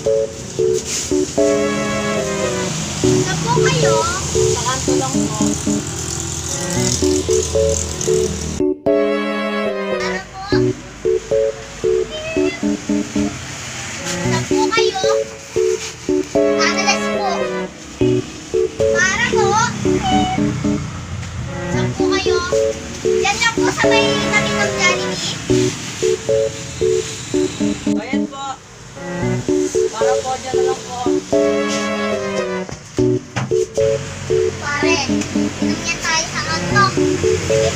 Po kayo. Sa kanto lang po. Para po. Po kayo. Analas po. Para po. Po kayo? Yan lang po sa may tabi ng Jollibee. Ayan po. Para po, na lang po. Pare, inom yan tayo sa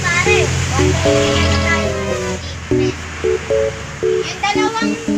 pare, wala tayo. Yung dalawang,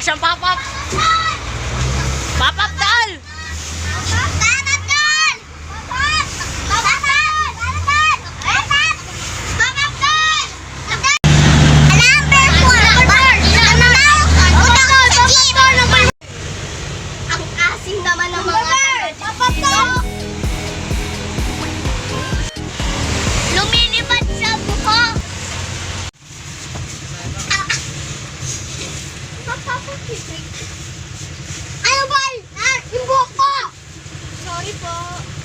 Wala siyang pop-up. Ano ba? Ah, yung buhok ko! Sorry po.